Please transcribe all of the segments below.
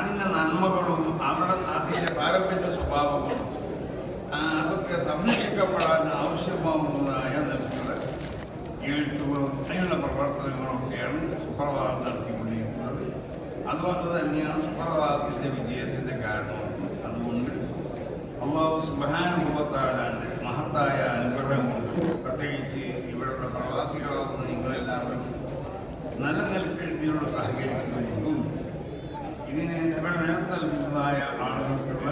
അതിന്റെ നന്മകളും അവരുടെ അതിന്റെ പാരമ്പര്യ സ്വഭാവങ്ങളും ആ, അതൊക്കെ സംരക്ഷിക്കപ്പെടാൻ ആവശ്യമാവുന്നതായ നിലക്കുള്ള എഴുത്തുകളും അതിനുള്ള പ്രവർത്തനങ്ങളൊക്കെയാണ് സുപ്രഭാതം നടത്തിക്കൊണ്ടിരിക്കുന്നത്. അതുകൊണ്ട് തന്നെയാണ് സുപ്രഭാതത്തിന്റെ വിജയത്തിന്റെ കാരണം അതുകൊണ്ട് അള്ളാഹു സുബാനുഭവത്താലാണ് മഹത്തായ അനുഗ്രഹം കൊണ്ട് പ്രത്യേകിച്ച് ഇവരുടെ പ്രവാസികളാകുന്ന നിങ്ങളെല്ലാവരും നല്ല നിലയ്ക്ക് ഇതിനോട് സഹകരിച്ചതുകൊണ്ടും ഇതിന് നേതൃത്വം നൽകുന്നതായ ആളുകൾക്കുള്ള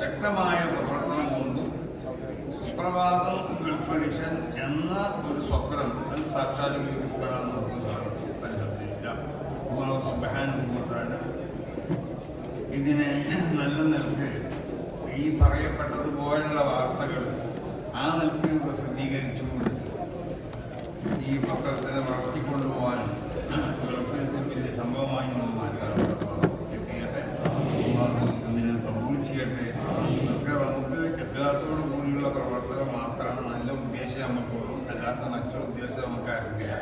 ശക്തമായ പ്രവർത്തനം കൊണ്ടും സുപ്രഭാതം ഗൾഫ് എഡിഷൻ എന്ന ഒരു സ്വപ്നം അത് സാക്ഷാത്കരിക്കപ്പെടാൻ നമുക്ക് സാധിച്ചു. അല്ലാത്തില്ല സുബാനുഭവത്താണ് ഇതിനെ നല്ല നിലയ്ക്ക് ഈ പറയപ്പെട്ടതുപോലുള്ള വാർത്തകൾ ആ നിലയ്ക്ക് പ്രസിദ്ധീകരിച്ചുകൊണ്ട് ഈ പത്രത്തിനെ വളർത്തിക്കൊണ്ടുപോകാനും ഗൾഫിൽ ഇത് വലിയ സംഭവമായി നമ്മൾ മാറ്റാറുണ്ട് ചെയ്യട്ടെ അള്ളാഹു ഇതിനെ കബൂൽ ചെയ്യട്ടെ ഒക്കെ നമുക്ക് കൂടിയുള്ള പ്രവർത്തനം മാത്രമാണ് നല്ല ഉദ്ദേശം നമുക്കുള്ളൂ. അല്ലാത്ത മറ്റൊരു ഉദ്ദേശം നമുക്ക് അറിയില്ല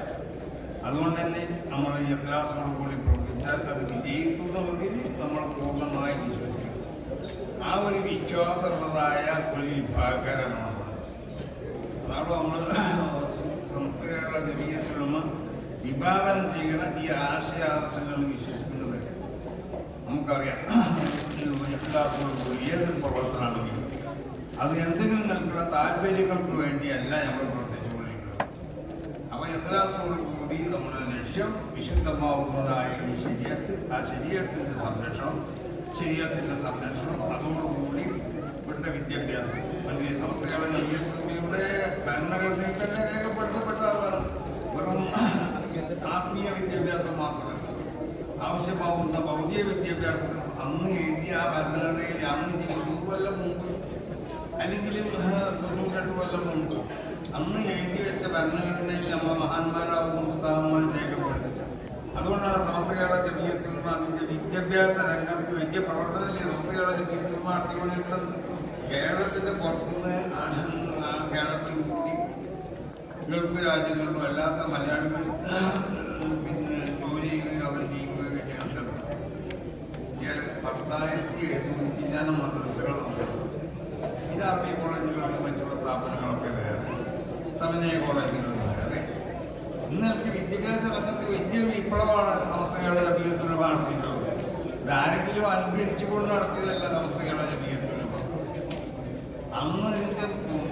അതുകൊണ്ട് തന്നെ നമ്മൾ യഥാസോട് കൂടി പ്രവർത്തിച്ചാൽ അത് വിജയിക്കുന്നുവെങ്കിൽ നമ്മൾ പൂർണമായി വിശ്വസിക്കും. ആ ഒരു വിശ്വാസമുള്ളതായ ഒരു വിഭാഗക്കാരാണ് നമ്മൾ. അതാണ് നമ്മൾ സംസ്കൃത ജമീയത്തിലുള്ള വിഭാവനം ചെയ്യണ ഈ ആശയാദർശങ്ങൾ വിശ്വസിക്കുന്നവരെ. നമുക്കറിയാം. കൂടി ഏതൊരു പ്രവർത്തനമാണെങ്കിലും അത് എന്തെങ്കിലും നിൽക്കുന്ന താല്പര്യങ്ങൾക്ക് വേണ്ടിയല്ല നമ്മൾ പ്രവർത്തിച്ചുകൊണ്ടിരിക്കുന്നത്. അപ്പോൾ കൂടി നമ്മുടെ ലക്ഷ്യം വിശുദ്ധമാവുന്നതായ ഈ ശരീരത്ത് ആ ശരീരത്തിന്റെ സംരക്ഷണം ശരീരത്തിന്റെ സംരക്ഷണം. അതോടുകൂടി ഇവിടുത്തെ വിദ്യാഭ്യാസം. അല്ലെങ്കിൽ സംസ്ഥകളുടെ ഇവിടെ ഭരണഘടനയിൽ തന്നെ രേഖപ്പെടുത്തപ്പെട്ടതാണ്. വെറും ആത്മീയ വിദ്യാഭ്യാസം മാത്രമല്ല. ആവശ്യമാവുന്ന ഭൗതിക വിദ്യാഭ്യാസത്തിൽ അന്ന് എഴുതിയ ആ ഭരണഘടനയിൽ അന്ന് നൂറ് കൊല്ലം മുമ്പ് അല്ലെങ്കിൽ തൊണ്ണൂറ്റെട്ട് കൊല്ലം മുമ്പ് അന്ന് എഴുതി വെച്ച ഭരണഘടനയിൽ നമ്മൾ മഹാന്മാരാകുന്ന പുസ്തകമായി രേഖപ്പെടുത്തി. അതുകൊണ്ടാണ് സമസ്ത കേരള ജമീയത്തിലുള്ള അതിന്റെ വിദ്യാഭ്യാസ രംഗത്ത് വലിയ പ്രവർത്തനമല്ലേ സമസ്ത കേരള ജമീയത്തിൽ നടത്തിക്കൊണ്ടിട്ടുള്ളത് കേരളത്തിന്റെ പുറത്തുനിന്ന് കേരളത്തിൽ കൂടി ഗൾഫ് രാജ്യങ്ങളിലും അല്ലാത്ത മലയാളികൾ പിന്നെ ജോലി ചെയ്യുകയും അവർ ജീവിക്കുകയൊക്കെ ചെയ്യണം. ശ്രമിക്കും പത്തായിരത്തി എഴുന്നൂറ്റി ചില്ലാനം മദ്രസകളുണ്ട്. പിന്നെ അറബി കോളേജുകളും മറ്റുള്ള സ്ഥാപനങ്ങളൊക്കെ സമന്വയ കോളേജുകളും വേറെ ഇന്നത്തെ വിദ്യാഭ്യാസ രംഗത്ത് വലിയ വിപ്ലവമാണ് സമസ്തകളുടെ ജമീയത്തിലുള്ള നടത്തിയിട്ടുള്ളത് ഇതാരെങ്കിലും അനുകരിച്ചുകൊണ്ട് നടത്തിയതല്ല അവസ്ഥകളെ ജമീയത്തിലുള്ള അന്ന് ഇതിന്റെ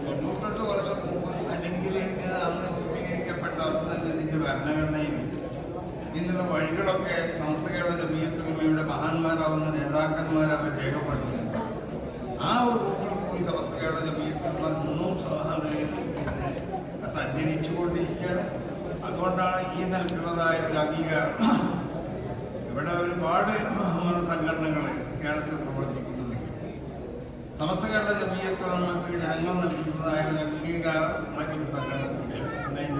തൊണ്ണൂറ്റെട്ട് വർഷം മുമ്പ് അല്ലെങ്കിൽ ഇതിന് അന്ന് രൂപീകരിക്കപ്പെട്ട അന്ന് ഇതിന്റെ ഭരണഘടനയും ഇതിനുള്ള വഴികളൊക്കെ സംസ്ഥകളുടെ ജമീയത്തുലമയുടെ മഹാന്മാരാവുന്ന നേതാക്കന്മാർ അവർ രേഖപ്പെടുത്തുന്നുണ്ട്. ആ ഒരു സമസ്തകളുടെ ജമീയത്തുലമ ഇന്നും സ- അത് പിന്നെ സഞ്ചരിച്ചുകൊണ്ടിരിക്കുകയാണ്. അതുകൊണ്ടാണ് ഈ നൽകുന്നതായ ഒരു അംഗീകാരം. ഇവിടെ ഒരുപാട് സംഘടനകൾ കേരളത്തിൽ പ്രവർത്തിക്കുന്നുണ്ടെങ്കിൽ കേരള ജമീയത്തുലമക്ക് ജനങ്ങൾ നൽകുന്നതായ ഒരു അംഗീകാരം മറ്റൊരു സംഘടന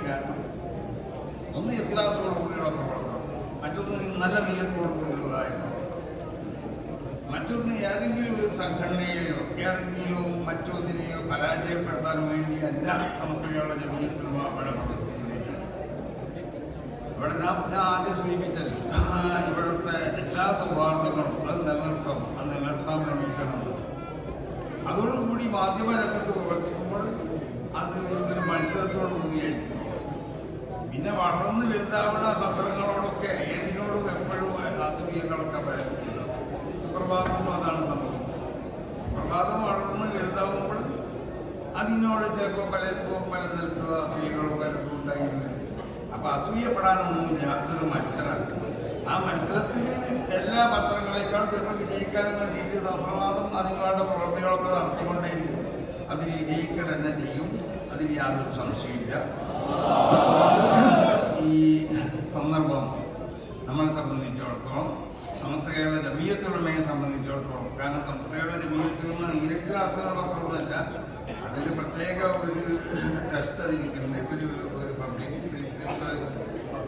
കാരണം ഒന്ന് ഇഖ്ലാസോട് പ്രവർത്തനം മറ്റൊന്ന് നല്ല നീയത്തോടുകൂടി ഏതെങ്കിലും ഒരു സംഘടനയെയോ ഏതെങ്കിലും മറ്റൊന്നിനെയോ പരാജയപ്പെടുത്താൻ വേണ്ടിയല്ല സമസ്തകളുടെ ജമീയത്തിൽ അവിടെ ഇവിടെ നാം ഞാൻ ആദ്യം സൂചിപ്പിച്ചല്ലോ. ഇവിടുത്തെ എല്ലാ സൗഹാർദ്ദങ്ങളും അത് നിലനിർത്തണം അത് നിലനിർത്താൻ വേണ്ടിയിട്ടാണ്. അതോടുകൂടി മാധ്യമ രംഗത്ത് പ്രവർത്തിക്കുമ്പോൾ അത് ഒരു മത്സരത്തോടു കൂടിയായിരിക്കും. പിന്നെ വളർന്ന് വലുതാവുന്ന പത്രങ്ങളോടൊക്കെ ഏതിനോടും എപ്പോഴും അസൂയകളൊക്കെ വരുന്നുണ്ട് സുപ്രഭാതം അതാണ് സംഭവിച്ചത്. സുപ്രഭാതം വളർന്ന് വലുതാവുമ്പോൾ അതിനോട് ചിലപ്പോൾ പലർക്കും പല തരത്തിലുള്ള അസൂയകളും പലർക്കും ഉണ്ടായിരുന്നു. അപ്പൊ അസൂയപ്പെടാനൊന്നും അതൊരു മത്സരമാണ്. ആ മത്സരത്തിന് എല്ലാ പത്രങ്ങളെക്കാളും ചിലപ്പോൾ വിജയിക്കാൻ വേണ്ടിയിട്ട് സുപ്രഭാതം അതിനുള്ള പ്രവർത്തികളൊക്കെ നടത്തിക്കൊണ്ടേയിരിക്കും അതിൽ വിജയിക്കുക തന്നെ ചെയ്യും. അതിൽ യാതൊരു സംശയമില്ല ഈ സന്ദർഭം നമ്മളെ സംബന്ധിച്ചിടത്തോളം സമസ്ത കേരള ജമീയത്തുള്ളമയെ സംബന്ധിച്ചിടത്തോളം. കാരണം സമസ്ത കേരള ജമീയത്തുള്ള നേരിട്ട് അർത്ഥമുള്ള പത്രമല്ല അതിന് പ്രത്യേക ഒരു ടെസ്റ്റ് അതിരിക്കുന്നുണ്ട് ഒരു ഒരു പബ്ലിക്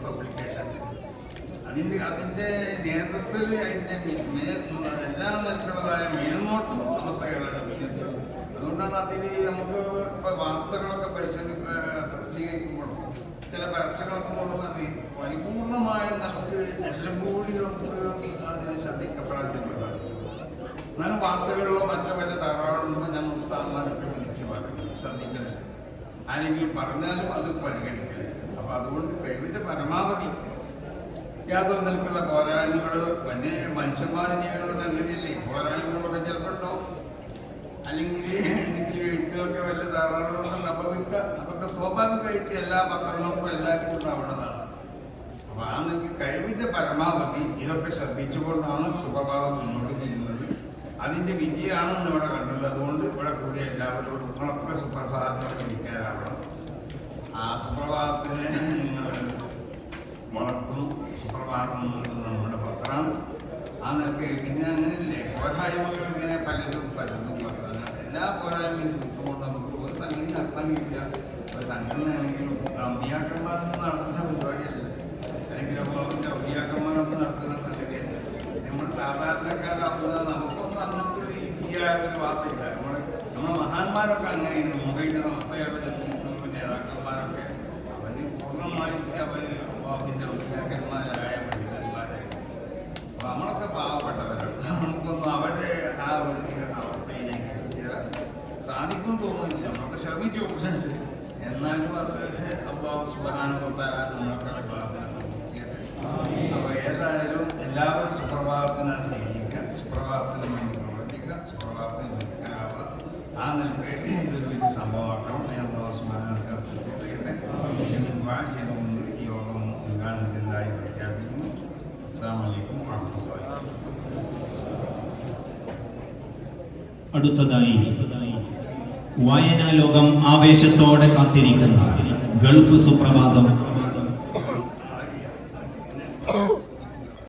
പബ്ലിക്കേഷൻ അതിന്റെ അതിന്റെ നേതൃത്വത്തിൽ അതിന്റെ എല്ലാം മറ്റുള്ളതായ മേൽനോട്ടം സമസ്ത കേരള ജമീയത്ത് അതുകൊണ്ടാണ് അതിൽ നമുക്ക് ഇപ്പോൾ വാർത്തകളൊക്കെ പരിശോധി ചില പരസ്യങ്ങളൊക്കെ കൊണ്ടുവന്നത് പരിപൂർണമായ നമുക്ക് എല്ലാം കൂടി നമുക്ക് അതിനെ ശ്രദ്ധിക്കപ്പെടാൻ എന്നാലും വാർത്തകളിലോ മറ്റോ വല്ല തകരാറുണ്ടോ ഞാൻ ഉത്സാഹന്മാരൊക്കെ വിളിച്ച് പറയും. ശ്രദ്ധിക്കണം. ആരെങ്കിലും പറഞ്ഞാലും അത് പരിഗണിക്കില്ല അപ്പൊ അതുകൊണ്ട് കഴിവിന്റെ പരമാവധി യാതൊരു നിലക്കുള്ള പോരായ്മകൾ പിന്നെ മനുഷ്യന്മാർ ചെയ്യാനുള്ള സംഗതിയല്ലേ? പോരായ്മകളൊക്കെ ഉണ്ടാവും. അല്ലെങ്കിൽ എന്തെങ്കിലും എഴുത്തിലൊക്കെ വല്ല ധാരാളം സംഭവിക്കുക അതൊക്കെ സ്വാഭാവികമായിട്ട് എല്ലാ പത്രങ്ങൾക്കും എല്ലാവർക്കും ഉണ്ടാവുന്നതാണ്. അപ്പൊ ആ നിങ്ങൾക്ക് കഴിവിന്റെ പരമാവധി ഇതൊക്കെ ശ്രദ്ധിച്ചുകൊണ്ടാണ് സുഖഭാവം മുന്നോട്ട് നീങ്ങുന്നത്. അതിന്റെ വിജയമാണെന്ന് ഇവിടെ കണ്ടുള്ളത് അതുകൊണ്ട് ഇവിടെ കൂടി എല്ലാവരോടും നിങ്ങളൊക്കെ സുപ്രഭാതത്തിൽ ഇരിക്കാനാവണം. ആ സുപ്രഭാതത്തിനെ നിങ്ങൾ വളർത്തും. സുപ്രഭാതം എന്നുള്ളത് നമ്മുടെ പത്രമാണ് ആ നിലയ്ക്ക് പിന്നെ അങ്ങനെയല്ലേ? പോരായ്മകൾ ഇങ്ങനെ പലരും പലതും പറഞ്ഞാൽ എല്ലാ പോരായ്മയും തീർത്തുകൊണ്ട് നമുക്ക് ഒരു സംഗതി നടത്താൻ ഒരു സംഘടനയാണെങ്കിലും അമ്പിയാക്കന്മാരൊന്നും നടത്തുന്ന പരിപാടിയല്ല. അല്ലെങ്കിൽ ഔദ്യാക്കന്മാരൊന്നും നടത്തുന്ന സംഗതിയല്ല. നമ്മൾ സാധാരണക്കാരാവുന്ന നമുക്കൊന്നും അങ്ങനത്തെ ഒരു ഇന്ത്യ ഒരു വാർത്തയില്ല. നമ്മുടെ നമ്മുടെ മഹാന്മാരൊക്കെ അങ്ങനെ മുംബൈയുടെ സംസ്ഥയുടെ ജനീയത്തിലുള്ള നേതാക്കന്മാരൊക്കെ അവർ പൂർണമായിട്ട് അവർ പിന്നെ ഔദ്യാക്കന്മാരായ പണ്ഡിതന്മാരായിരുന്നു അപ്പൊ നമ്മളൊക്കെ പാവപ്പെട്ടവരാണ്. നമുക്കൊന്നും അവരെ ആ ഒരു അവസ്ഥയിലേക്ക് എത്തിച്ചേരാൻ സാധിക്കും തോന്നുന്നില്ല. നമ്മളൊക്കെ ശ്രമിച്ചു. പക്ഷേ എന്നാലും അത് അള്ളാഹു സുബാനുഭവത്താല നമ്മളെ വിഭാഗത്തിന് ചെയ്യട്ടെ ഏതായാലും എല്ലാവരും സുപ്രഭാതത്തിനെ സ്നേഹിക്കുക സുപ്രഭാതത്തിന് വേണ്ടി പ്രവർത്തിക്കുക സുപ്രഭാതത്തിന് നിൽക്കാവുക ആ നിലയ്ക്ക് ഇതൊരു വലിയ സംഭവമാക്കണം അള്ളാഹു ചെയ്തുകൊണ്ട് യോഗം ഉദ്ഘാടനത്തിനായി പ്രഖ്യാപിക്കുന്നു. വാഹമത്തുള്ളാഹി അടുത്തതായി വായനാ ലോകം ആവേശത്തോടെ കാത്തിരിക്കുന്ന ഗൾഫ് സുപ്രഭാതം.